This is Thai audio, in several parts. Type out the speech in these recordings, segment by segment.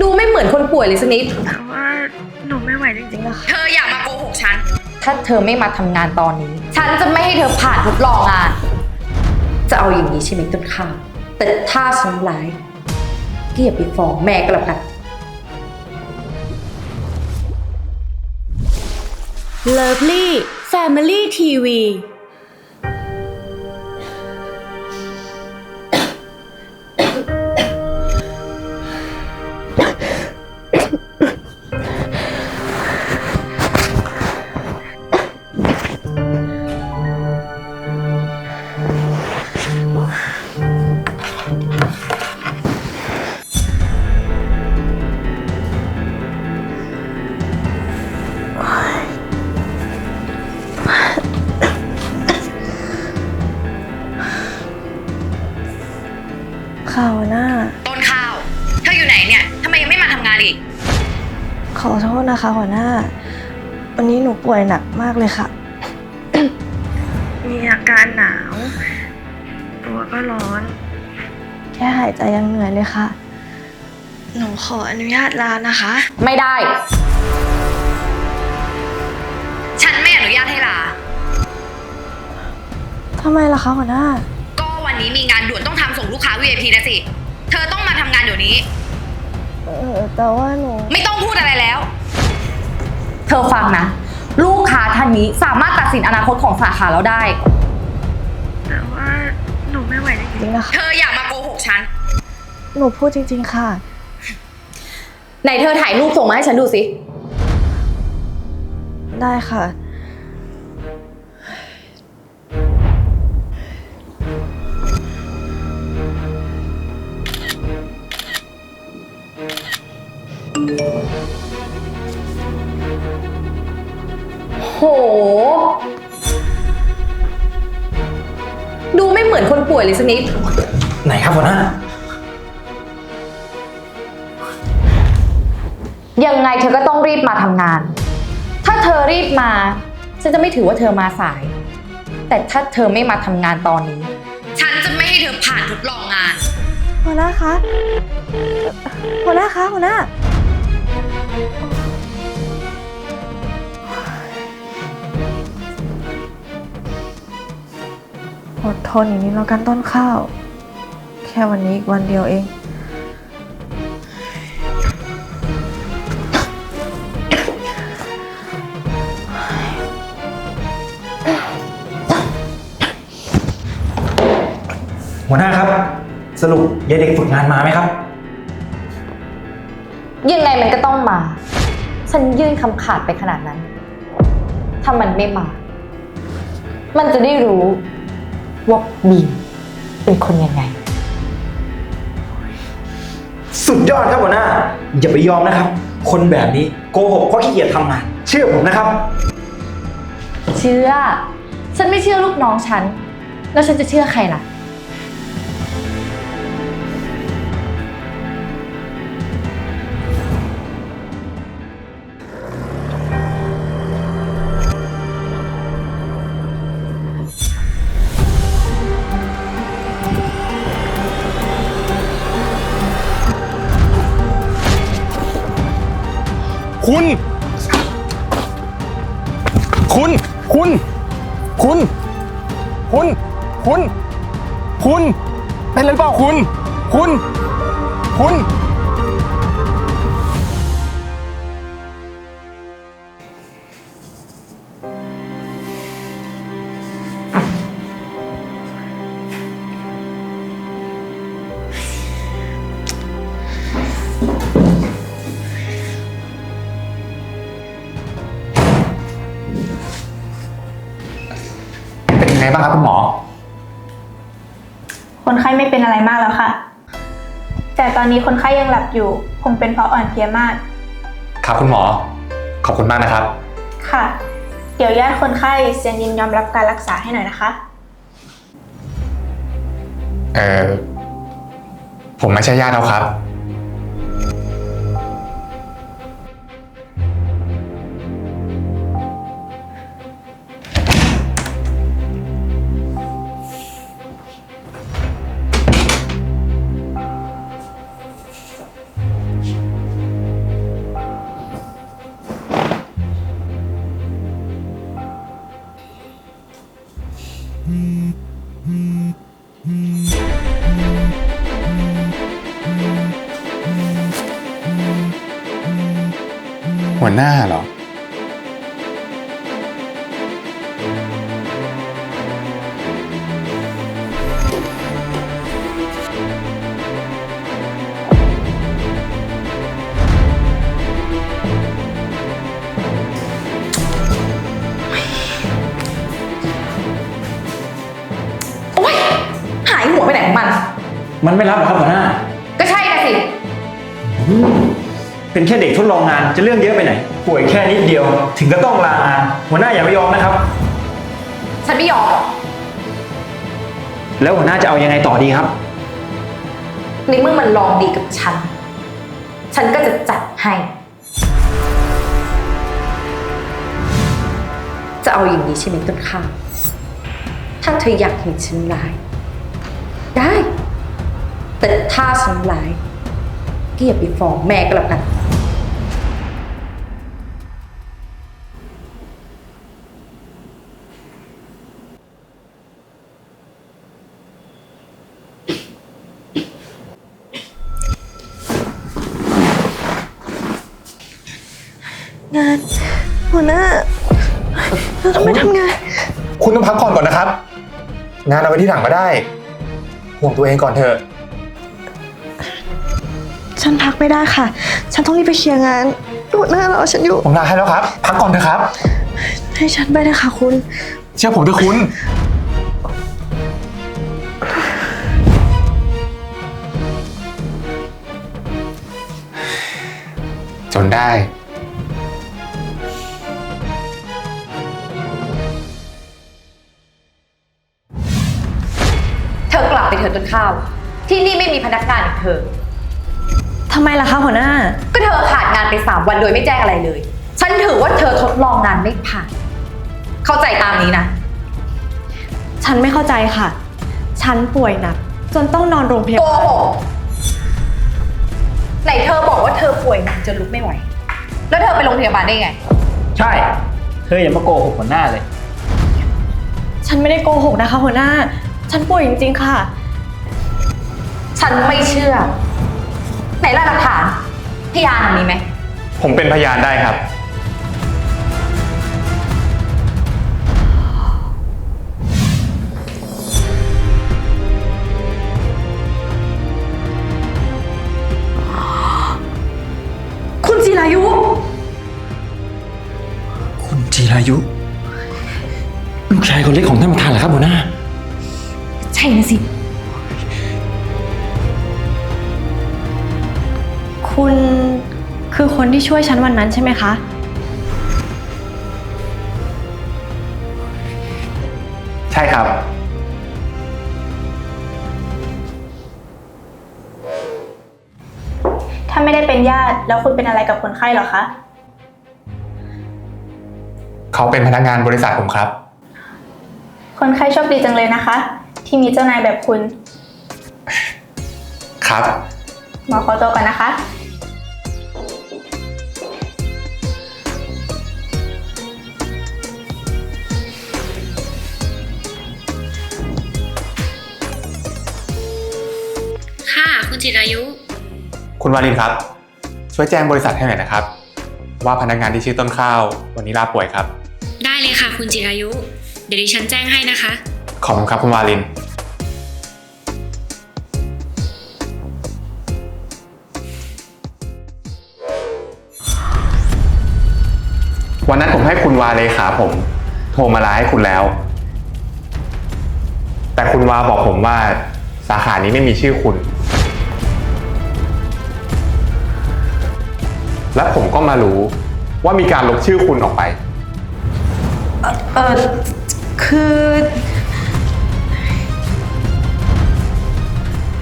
ดูไม่เหมือนคนป่วยเลยสักนิด แต่ว่าหนูไม่ไหวจริงๆนะคะเธออย่ามาโกหกฉัน ถ้าเธอไม่มาทำงานตอนนี้ ฉันจะไม่ให้เธอผ่านทดลองงาน จะเอาอย่างนี้ใช่ไหมต้นข้าวแต่ถ้าฉันร้ายก็อย่าไปฟ้องแม่ก็แล้วกัน Lovely Family TV นะคะหัวหน้า วันนี้หนูป่วยหนักมากเลยค่ะ มีอาการหนาว ตัวก็ร้อน แค่หายใจยังเหนื่อยเลยค่ะ หนูขออนุญาตลานะคะ ไม่ได้ ฉันไม่อนุญาตให้ลา ทำไมล่ะคะหัวหน้า ก็วันนี้มีงานด่วนต้องทำส่งลูกค้า VIP นะสิ เธอต้องมาทำงานเดี๋ยวนี้ เออแต่ว่าหนู ไม่ต้องพูดอะไรแล้วเธอฟังนะ ลูกค้าท่านนี้สามารถตัดสินอนาคตของสาขาเราได้ แต่ว่าหนูไม่ไหวจริงๆนะคะ เธออย่ามาโกหกฉัน หนูพูดจริง ๆ ค่ะ ไหนเธอถ่ายรูปส่งมาให้ฉันดูสิ ได้ค่ะ โห ดูไม่เหมือนคนป่วยเลยสักนิด ไหนครับหัวหน้า ยังไงเธอก็ต้องรีบมาทำงาน ถ้าเธอรีบมา ฉันจะไม่ถือว่าเธอมาสาย แต่ถ้าเธอไม่มาทำงานตอนนี้ ฉันจะไม่ให้เธอผ่านทดลองงาน หัวหน้าคะเอ่อหัวหน้าคะหัวหน้า อดทนอย่างนี้แล้วกันต้นข้าว แค่วันนี้อีกวันเดียวเอง หัวหน้าครับ สรุปยายเด็กฝึกงานมาไหมครับ ยังไงมันก็ต้องมา ฉันยื่นคำขาดไปขนาดนั้น ถ้ามันไม่มา มันจะได้รู้ ว่าบีมเป็นคนยังไง สุดยอดครับหัวหน้า อย่าไปยอมนะครับ คนแบบนี้โกหกเพราะขี้เกียจทำงานเชื่อผมนะครับ เชื่อ ฉันไม่เชื่อลูกน้องฉัน แล้วฉันจะเชื่อใครล่ะ คุณ คุณ คุณ คุณ คุณ คุณ คุณ เป็นอะไรหรือเปล่าคุณ คุณ คุณ ไงบ้างครับคุณหมอ คนไข้ไม่เป็นอะไรมากแล้วค่ะ แต่ตอนนี้คนไข้ยังหลับอยู่ คงเป็นเพราะอ่อนเพลียมาก ครับคุณหมอ ขอบคุณมากนะครับ ค่ะ เดี๋ยวญาติคนไข้เซ็นยินยอมรับการรักษาให้หน่อยนะคะ เออผมไม่ใช่ญาติเราครับ หัวหน้าเหรอ โอ๊ยหายหัวไปไหนของมัน มันไม่รับหรอครับหัวหน้า ก็ใช่นะสิ เป็นแค่เด็กทดลองงานจะเรื่องเยอะไปไหน ป่วยแค่นิดเดียว ถึงก็ต้องลางานหัวหน้าอย่าไปยอมนะครับ ฉันไม่ยอมหรอกแล้วหัวหน้าจะเอายังไงต่อดีครับ ในเมื่อมันลองดีกับฉัน ฉันก็จะจัดให้ จะเอาอย่างนี้ใช่ไหมต้นข้าวถ้าเธออยากเห็นฉันร้าย ได้ แต่ถ้าฉันร้ายก็อย่าไปฟ้องแม่ก็แล้วกัน งาน หัวหน้าเราต้องไปทำงาน คุณต้องพักผ่อนก่อนนะครับ งานเอาไว้ที่หลังก็ได้ ห่วงตัวเองก่อนเถอะ ฉันพักไม่ได้ค่ะ ฉันต้องรีบไปเคลียร์งานหัวหน้ารอฉันอยู่ ผมลาให้แล้วครับ พักก่อนเถอะครับ ให้ฉันไปเลยค่ะคุณ เชื่อผมเถอะคุณ จนได้ ข้าว ที่นี่ไม่มีพนักงานอย่างเธอ ทำไมล่ะคะหัวหน้า ก็เธอขาดงานไปสามวันโดยไม่แจ้งอะไรเลย ฉันถือว่าเธอทดลองงานไม่ผ่าน เข้าใจตามนี้นะ ฉันไม่เข้าใจค่ะ ฉันป่วยหนัก จนต้องนอนโรงพยาโกบาลหกไหนเธอบอกว่าเธอป่วยหนักจนลุกไม่ไหว แล้วเธอไปโรงพยาบาลได้ไง ใช่ เธออย่ามาโกหกหัวหน้าเลย ฉันไม่ได้โกหกนะคะหัวหน้า ฉันป่วยจริงๆค่ะ ฉันไม่เชื่อ ไหนล่ะหลักฐาน พยานมีไหม ผมเป็นพยานได้ครับ คุณจิรายุ คุณจีรายุ ช่วยฉันวันนั้นใช่ไหมคะ ใช่ครับ ถ้าไม่ได้เป็นญาติแล้วคุณเป็นอะไรกับคนไข้เหรอคะ เขาเป็นพนักงานบริษัทผมครับ คนไข้โชคดีจังเลยนะคะ ที่มีเจ้านายแบบคุณ ครับ หมอขอตัวก่อนนะคะ จิรายุ คุณวารินครับ ช่วยแจ้งบริษัทให้หน่อยนะครับ ว่าพนักงานที่ชื่อต้นข้าว วันนี้ลาป่วยครับ ได้เลยค่ะ คุณจิรายุ เดี๋ยวดิฉันแจ้งให้นะคะ ขอบคุณครับคุณวาลิน วันนั้นผมให้คุณวาเลขาผม โทรมาลาให้คุณแล้ว แต่คุณวาบอกผมว่าสาขานี้ไม่มีชื่อคุณ และผมก็มารู้ว่ามีการลบชื่อคุณออกไป เออคือ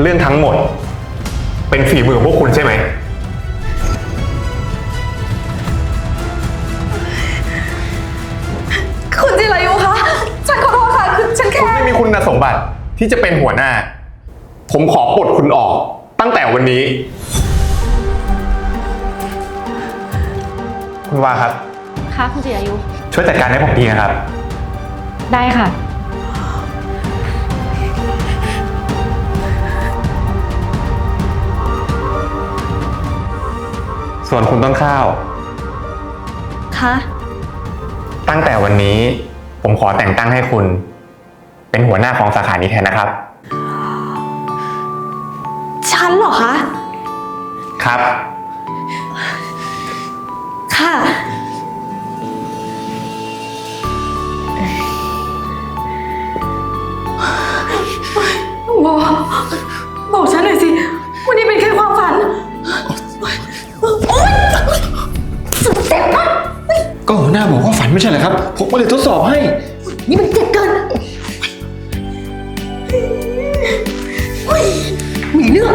เรื่องทั้งหมด เป็นฝีมือของพวกคุณใช่ไหม คุณจิรายุคะ ฉันขอโทษค่ะ คือฉันคุแค่ณไม่มีคุณสมบัติที่จะเป็นหัวหน้า ผมขอปลดคุณออกตั้งแต่วันนี้ คุณวาครับ ค่ะคุณจิรายุ ช่วยจัดการให้ผมทีนะครับ ได้ค่ะ ส่วนคุณต้นข้าวคะตั้งแต่วันนี้ผมขอแต่งตั้งให้คุณ เป็นหัวหน้าของสาขานี้แทนนะครับ ฉันเหรอคะ ครับ ค่ะ บอก บอกฉันหน่อยสิ วันนี้เป็นแค่ความฝัน สุดเจ็บมากก็หัวหน้าบอกว่าฝันไม่ใช่เหรอครับ ผมก็เลยทดสอบให้ นี่มันเจ็บเกินเฮ้ยมีเรื่อง